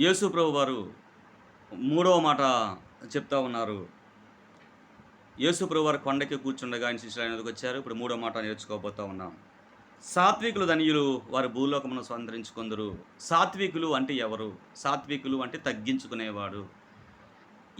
యేసు ప్రభు వారు మూడవ మాట చెప్తా ఉన్నారు. యేసు ప్రభు వారు కొండకి కూర్చుండగా ఆయన శిష్యులు ఆయనకు వచ్చారు. ఇప్పుడు మూడో మాట నేర్చుకోబోతా ఉన్నాం. సాత్వికులు ధనియులు వారు భూలోకమును స్వంతరించుకుందరు. సాత్వికులు అంటే ఎవరు? సాత్వికులు అంటే తగ్గించుకునేవాడు.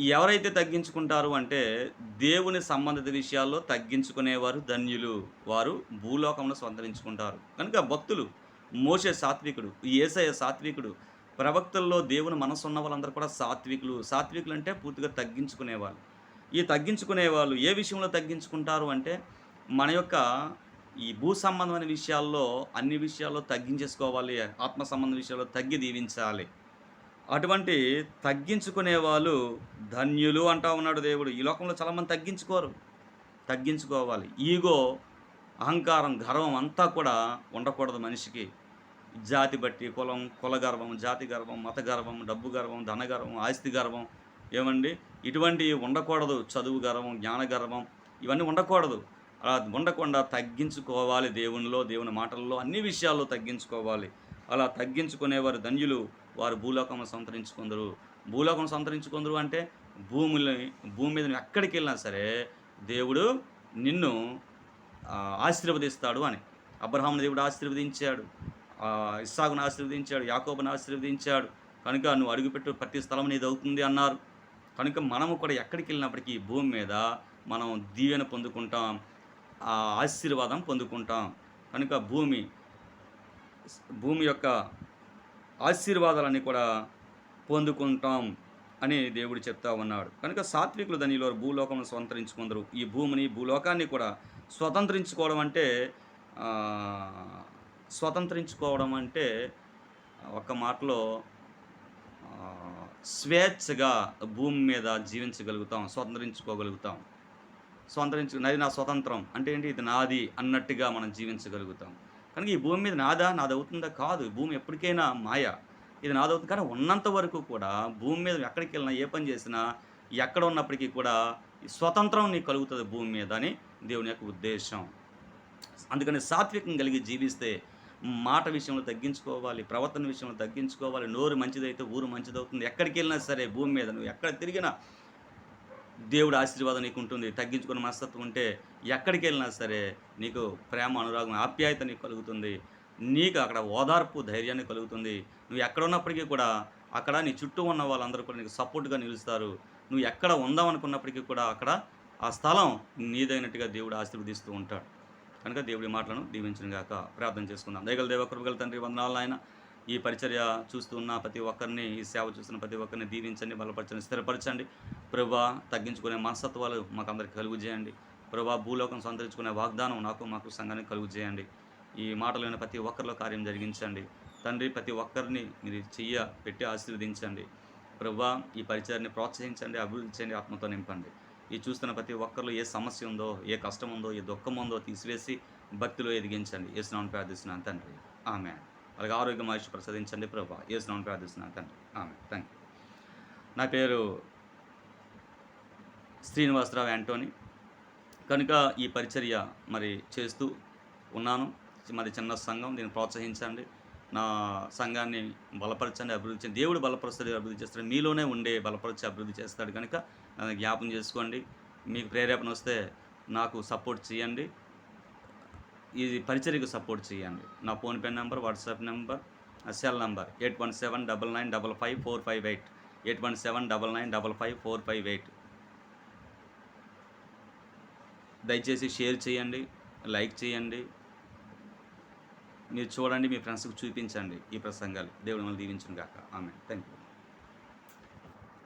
ఎవరైతే తగ్గించుకుంటారు అంటే దేవుని సంబంధిత విషయాల్లో తగ్గించుకునేవారు ధన్యులు. వారు భూలోకంలో స్వంతరించుకుంటారు. కనుక భక్తులు మోసే సాత్వికుడు ఏసయ సాత్వికుడు ప్రవక్తల్లో దేవుని మనసు ఉన్న వాళ్ళందరూ కూడా సాత్వికులు. సాత్వికులు అంటే పూర్తిగా తగ్గించుకునేవాళ్ళు. ఈ తగ్గించుకునే వాళ్ళు ఏ విషయంలో తగ్గించుకుంటారు అంటే మన యొక్క ఈ భూ సంబంధమైన విషయాల్లో అన్ని విషయాల్లో తగ్గించేసుకోవాలి ఆత్మ సంబంధ విషయాల్లో తగ్గి దీవించాలి. అటువంటి తగ్గించుకునే వాళ్ళు ధన్యులు అంటా ఉన్నాడు దేవుడు. ఈ లోకంలో చాలామంది తగ్గించుకోరు. తగ్గించుకోవాలి. ఈగో అహంకారం గర్వం అంతా కూడా ఉండకూడదు మనిషికి. జాతి బట్టి కులం కుల గర్వం జాతి గర్వం మత గర్వం డబ్బు గర్వం ధన గర్వం ఆస్తి గర్వం ఏమండి? ఇటువంటివి ఉండకూడదు. చదువు గర్వం జ్ఞాన గర్వం ఇవన్నీ ఉండకూడదు. అలా ఉండకుండా తగ్గించుకోవాలి దేవునిలో దేవుని మాటల్లో అన్ని విషయాల్లో తగ్గించుకోవాలి. అలా తగ్గించుకునేవారు ధన్యులు వారు భూలోకం సంతరించుకుందరు. భూలోకం సంతరించుకుందరు అంటే భూమిని భూమి మీద ఎక్కడికి వెళ్ళినా సరే దేవుడు నిన్ను ఆశీర్వదిస్తాడు అని. అబ్రహాం దేవుడు ఆశీర్వదించాడు. ఇస్సాగును ఆశీర్వదించాడు యాకోబును ఆశీర్వదించాడు. కనుక నువ్వు అడుగుపెట్టు ప్రతి స్థలం నీది అవుతుంది అన్నారు. కనుక మనము కూడా ఎక్కడికి వెళ్ళినప్పటికీ ఈ భూమి మీద మనం దీవెన పొందుకుంటాం ఆ ఆశీర్వాదం పొందుకుంటాం. కనుక భూమి భూమి యొక్క ఆశీర్వాదాలన్నీ కూడా పొందుకుంటాం అని దేవుడు చెప్తా ఉన్నాడు. కనుక సాత్వికులు దానిలో భూలోకం స్వతంత్రించుకుందరు. ఈ భూమిని భూలోకాన్ని కూడా స్వతంత్రించుకోవడం అంటే స్వతంత్రించుకోవడం అంటే ఒక మాటలో స్వేచ్ఛగా భూమి మీద జీవించగలుగుతాం స్వతంత్రించుకోగలుగుతాం. స్వతంత్రించు నాది నా స్వతంత్రం. అంటే ఏంటి? ఇది నాది అన్నట్టుగా మనం జీవించగలుగుతాం. కనుక ఈ భూమి మీద నాదా? నాదవుతుందా? కాదు. భూమి ఎప్పటికైనా మాయ. ఇది నాదవుతుంది. కానీ ఉన్నంత వరకు కూడా భూమి మీద ఎక్కడికి వెళ్ళినా ఏ పని చేసినా ఎక్కడ ఉన్నప్పటికీ కూడా స్వతంత్రం నీకు కలుగుతుంది భూమి మీద అని దేవుని యొక్క ఉద్దేశం. అందుకని సాత్వికం కలిగి జీవిస్తే మాట విషయంలో తగ్గించుకోవాలి ప్రవర్తన విషయంలో తగ్గించుకోవాలి నోరు మంచిదైతే ఊరు మంచిదవుతుంది. ఎక్కడికి వెళ్ళినా సరే భూమి మీద నువ్వు ఎక్కడ తిరిగినా దేవుడు ఆశీర్వాదం నీకు ఉంటుంది తగ్గించుకున్న మనస్తత్వం ఉంటే ఎక్కడికి వెళ్ళినా సరే నీకు ప్రేమ అనురాగం ఆప్యాయత నీకు కలుగుతుంది. నీకు అక్కడ ఓదార్పు ధైర్యాన్ని కలుగుతుంది. నువ్వు ఎక్కడ ఉన్నప్పటికీ కూడా అక్కడ నీ చుట్టూ ఉన్న వాళ్ళందరూ కూడా నీకు సపోర్ట్గా నిలుస్తారు. నువ్వు ఎక్కడ ఉందాం అనుకున్నప్పటికీ కూడా అక్కడ ఆ స్థలం నీదైనట్టుగా దేవుడు ఆశీర్వదిస్తూ ఉంటాడు. కనుక దేవుడి మాటలను దీవించిన గాక. ప్రార్థన చేసుకుందాం. దయగల దేవకృపగల తండ్రి వందనాలు ఆయన ఈ పరిచర్య చూస్తున్న ప్రతి ఒక్కరిని ఈ సేవ చూస్తున్న ప్రతి ఒక్కరిని దీవించండి బలపరచండి స్థిరపరచండి. ప్రభా తగ్గించుకునే మనస్తత్వాలు మాకు అందరికి కలుగు చేయండి. ప్రభా భూలోకం సంతరించుకునే వాగ్దానం నాకు మాకు సంఘానికి కలుగు చేయండి. ఈ మాటలైన ప్రతి ఒక్కరిలో కార్యం జరిగించండి. తండ్రి ప్రతి ఒక్కరిని మీరు చెయ్య పెట్టి ఆశీర్వదించండి. ప్రభా ఈ పరిచయాన్ని ప్రోత్సహించండి అభివృద్ధి చేయండి ఆత్మతో నింపండి. ఈ చూస్తున్న ప్రతి ఒక్కరిలో ఏ సమస్య ఉందో ఏ కష్టం ఉందో ఏ దుఃఖం ఉందో తీసివేసి భక్తిలో ఎదిగించండి. ఏ ప్రార్థిస్తున్నాను తండ్రి. ఆమె అలాగే ఆరోగ్యం ఆయుష్ ప్రసాదించండి ప్రభా. ఏ ప్రార్థిస్తున్నాను తండ్రి. ఆమె థ్యాంక్ యూ నా పేరు శ్రీనివాసరావు యాంటోని. కనుక ఈ పరిచర్య మరి చేస్తూ ఉన్నాను. మరి చిన్న సంఘం దీన్ని ప్రోత్సహించండి. నా సంఘాన్ని బలపరచండి అభివృద్ధి చేయండి. దేవుడు బలపరుస్తాడు అభివృద్ధి చేస్తాడు. మీలోనే ఉండే బలపరిచి అభివృద్ధి చేస్తాడు కనుక జ్ఞాపం చేసుకోండి. మీకు ప్రేరేపణ వస్తే నాకు సపోర్ట్ చేయండి. ఇది పరిచర్యకు సపోర్ట్ చేయండి. నా PhonePe number WhatsApp number cell number eight one seven double nine double five four five eight eight one seven double nine double five four five eight. దయచేసి షేర్ చేయండి లైక్ చేయండి మీరు చూడండి మీ ఫ్రెండ్స్కి చూపించండి ఈ ప్రసంగాలు. దేవుడు మిమ్మల్ని దీవించును ఆమె థ్యాంక్ యూ